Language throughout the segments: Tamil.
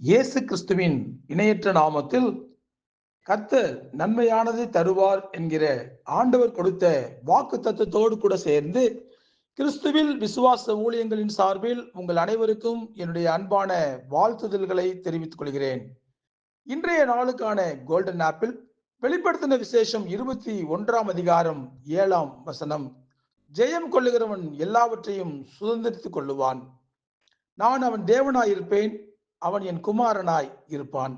இயேசு கிறிஸ்துவின் இணையற்ற நாமத்தில் கர்த்தர் நன்மையானதை தருவார் என்கிற ஆண்டவர் கொடுத்த வாக்கு தத்துவத்தோடு கூட சேர்ந்து கிறிஸ்துவில் விசுவாச ஊழியங்களின் சார்பில் உங்கள் அனைவருக்கும் என்னுடைய அன்பான வாழ்த்துதல்களை தெரிவித்துக் கொள்கிறேன். இன்றைய நாளுக்கான கோல்டன் ஆப்பிள் வெளிப்படுத்தின விசேஷம் இருபத்தி ஒன்றாம் அதிகாரம் ஏழாம் வசனம். ஜெயம் கொள்ளுகிறவன் எல்லாவற்றையும் சுதந்திரித்துக் கொள்ளுவான். நான் அவன் தேவனாயிருப்பேன் அவன் என் குமாரனாய் இருப்பான்.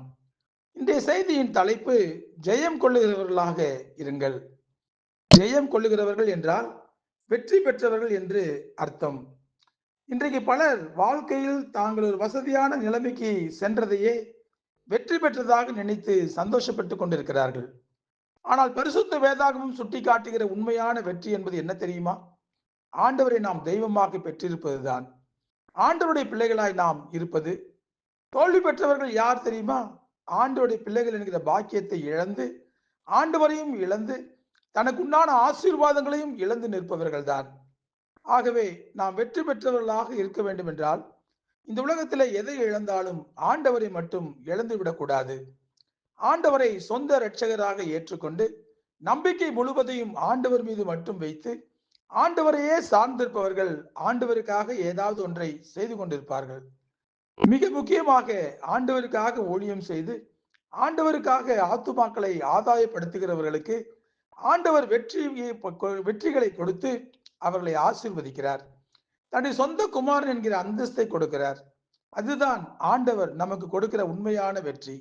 இன்றைய செய்தியின் தலைப்பு ஜெயம் கொள்ளுகிறவர்களாக இருங்கள். ஜெயம் கொள்ளுகிறவர்கள் என்றால் வெற்றி பெற்றவர்கள் என்று அர்த்தம். இன்றைக்கு பலர் வாழ்க்கையில் தாங்கள் ஒரு வசதியான நிலைமைக்கு சென்றதையே வெற்றி பெற்றதாக நினைத்து சந்தோஷப்பட்டு கொண்டிருக்கிறார்கள். ஆனால் பரிசுத்த வேதாகமும் சுட்டி காட்டுகிற உண்மையான வெற்றி என்பது என்ன தெரியுமா? ஆண்டவரை நாம் தெய்வமாக பெற்றிருப்பதுதான். ஆண்டவருடைய பிள்ளைகளாய் நாம் இருப்பது தோல்வி பெற்றவர்கள் யார் தெரியுமா? ஆண்டோடைய பிள்ளைகள் என்கிற பாக்கியத்தை இழந்து ஆண்டவரையும் இழந்து தனக்குண்டான ஆசீர்வாதங்களையும் இழந்து நிற்பவர்கள் தான் ஆகவே நாம் வெற்றி பெற்றவர்களாக இருக்க வேண்டும் என்றால் இந்த உலகத்தில் எதை இழந்தாலும் ஆண்டவரை மட்டும் இழந்து விடக்கூடாது. ஆண்டவரை சொந்த இரட்சகராக ஏற்றுக்கொண்டு நம்பிக்கை முழுவதையும் ஆண்டவர் மீது மட்டும் வைத்து ஆண்டவரையே சார்ந்திருப்பவர்கள் ஆண்டவருக்காக ஏதாவது ஒன்றை செய்து கொண்டிருப்பார்கள். மிக முக்கியமாக ஆண்டவருக்காக ஊழியம் செய்து ஆண்டவருக்காக ஆத்துமாக்களை ஆதாயப்படுத்துகிறவர்களுக்கு ஆண்டவர் வெற்றியை வெற்றிகளை கொடுத்து அவர்களை ஆசிர்வதிக்கிறார். தன்னுடைய சொந்த குமாரன் என்கிற அந்தஸ்தை கொடுக்கிறார். அதுதான் ஆண்டவர் நமக்கு கொடுக்கிற உண்மையான வெற்றி.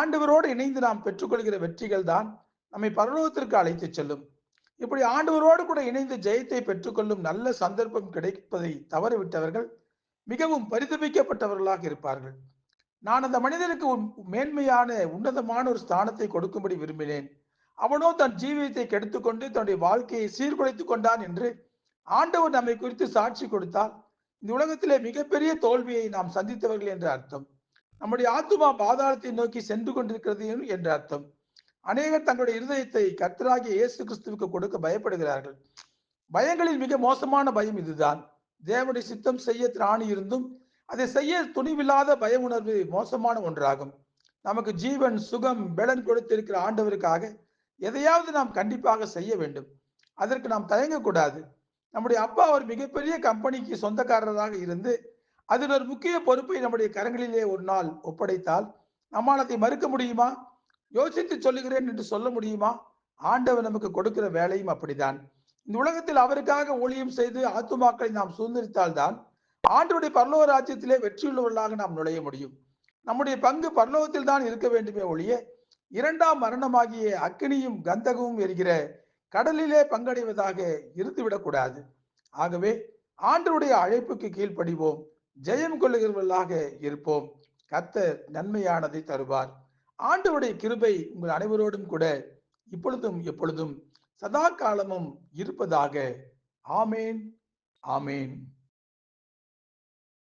ஆண்டவரோடு இணைந்து நாம் பெற்றுக்கொள்கிற வெற்றிகள் தான் நம்மை பரலோகத்திற்கு அழைத்து செல்லும். இப்படி ஆண்டவரோடு கூட இணைந்து ஜெயத்தை பெற்றுக்கொள்ளும் நல்ல சந்தர்ப்பம் கிடைப்பதை தவறவிட்டவர்கள் மிகவும் பரிதபிக்கப்பட்டவர்களாக இருப்பார்கள். நான் அந்த மனிதனுக்கு மேன்மையான உன்னதமான ஒரு ஸ்தானத்தை கொடுக்கும்படி விரும்பினேன். அவனோ தன் ஜீவியத்தை கெடுத்துக்கொண்டு தன்னுடைய வாழ்க்கையை சீர்குலைத்துக் கொண்டான் என்று ஆண்டவர் நம்மை குறித்து சாட்சி கொடுத்தால் இந்த உலகத்திலே மிகப்பெரிய தோல்வியை நாம் சந்தித்தவர்கள் என்ற அர்த்தம். நம்முடைய ஆத்துமா பாதாளத்தை நோக்கி சென்று கொண்டிருக்கிறது என்ற அர்த்தம். அநேகர் தங்களுடைய இருதயத்தை கர்த்தராகிய இயேசு கிறிஸ்துவுக்கு கொடுக்க பயப்படுகிறார்கள். பயங்களில் மிக மோசமான பயம் இதுதான். தேவனுடைய சித்தம் செய்ய திராணி இருந்தும் அதை செய்ய துணிவில்லாத பய உணர்வு மோசமான ஒன்றாகும். நமக்கு ஜீவன் சுகம் பெலன் கொடுத்திருக்கிற ஆண்டவருக்காக எதையாவது நாம் கண்டிப்பாக செய்ய வேண்டும். அதற்கு நாம் தயங்கக்கூடாது. நம்முடைய அப்பா ஒரு மிகப்பெரிய கம்பெனிக்கு சொந்தக்காரராக இருந்து அதில் ஒரு முக்கிய பொறுப்பை நம்முடைய கரங்களிலே ஒரு நாள் ஒப்படைத்தால் நம்மால் அதை மறுக்க முடியுமா? யோசித்து சொல்லுகிறேன் என்று சொல்ல முடியுமா? ஆண்டவர் நமக்கு கொடுக்கிற வேலையும் அப்படிதான் இந்த உலகத்தில் அவருக்காக ஊழியம் செய்து ஆத்துமாக்களை நாம் சுதந்திரித்தால்தான் ஆண்டுடைய பரலோக ராஜ்யத்திலே வெற்றியுள்ளவர்களாக நாம் நுழைய முடியும். நம்முடைய பங்கு பரலோகத்தில் தான் இருக்க வேண்டுமே ஒழிய இரண்டாம் மரணமாகிய அக்கினியும் கந்தகமும் எரிகிற கடலிலே பங்கடைவதாக இருந்துவிடக்கூடாது. ஆகவே ஆண்டருடைய அழைப்புக்கு கீழ்ப்படிவோம் ஜெயம் கொள்ளுகிறவர்களாக இருப்போம். கத்தர் நன்மையானதை தருவார். ஆண்டவருடைய கிருபை உங்கள் அனைவரோடும் கூட இப்பொழுதும் எப்பொழுதும் சதா காலமும் இருப்பதாக. ஆமேன் ஆமேன்.